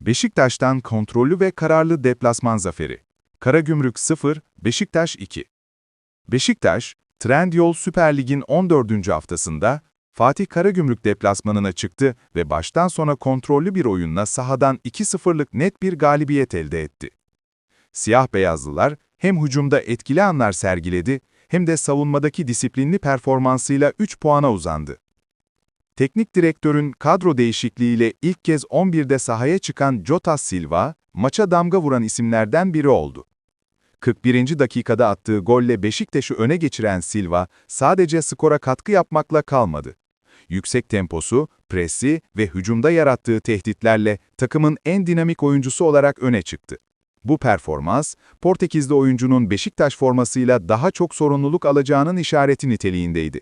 Beşiktaş'tan kontrollü ve kararlı deplasman zaferi. Karagümrük 0, Beşiktaş 2. Beşiktaş, Trendyol Süper Lig'in 14. haftasında Fatih Karagümrük deplasmanına çıktı ve baştan sona kontrollü bir oyunla sahadan 2-0'lık net bir galibiyet elde etti. Siyah-beyazlılar hem hücumda etkili anlar sergiledi hem de savunmadaki disiplinli performansıyla 3 puana uzandı. Teknik direktörün kadro değişikliğiyle ilk kez 11'de sahaya çıkan Jota Silva, maça damga vuran isimlerden biri oldu. 41. dakikada attığı golle Beşiktaş'ı öne geçiren Silva, sadece skora katkı yapmakla kalmadı. Yüksek temposu, presi ve hücumda yarattığı tehditlerle takımın en dinamik oyuncusu olarak öne çıktı. Bu performans, Portekizli oyuncunun Beşiktaş formasıyla daha çok sorumluluk alacağının işareti niteliğindeydi.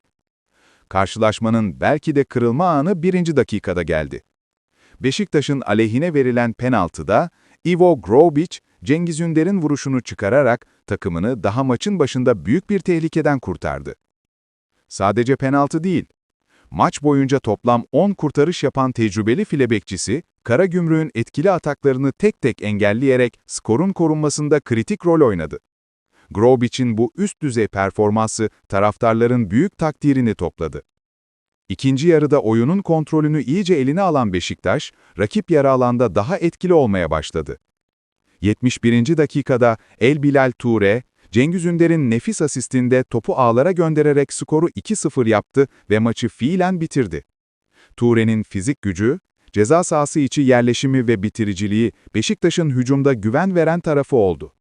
Karşılaşmanın belki de kırılma anı birinci dakikada geldi. Beşiktaş'ın aleyhine verilen penaltıda, Ivo Grobic, Cengiz Ünder'in vuruşunu çıkararak takımını daha maçın başında büyük bir tehlikeden kurtardı. Sadece penaltı değil, maç boyunca toplam 10 kurtarış yapan tecrübeli file bekçisi, Karagümrük'ün etkili ataklarını tek tek engelleyerek skorun korunmasında kritik rol oynadı. Grobic'in bu üst düzey performansı taraftarların büyük takdirini topladı. İkinci yarıda oyunun kontrolünü iyice eline alan Beşiktaş, rakip yarı alanda daha etkili olmaya başladı. 71. dakikada El Bilal Toure, Cengiz Ünder'in nefis asistinde topu ağlara göndererek skoru 2-0 yaptı ve maçı fiilen bitirdi. Toure'nin fizik gücü, ceza sahası içi yerleşimi ve bitiriciliği Beşiktaş'ın hücumda güven veren tarafı oldu.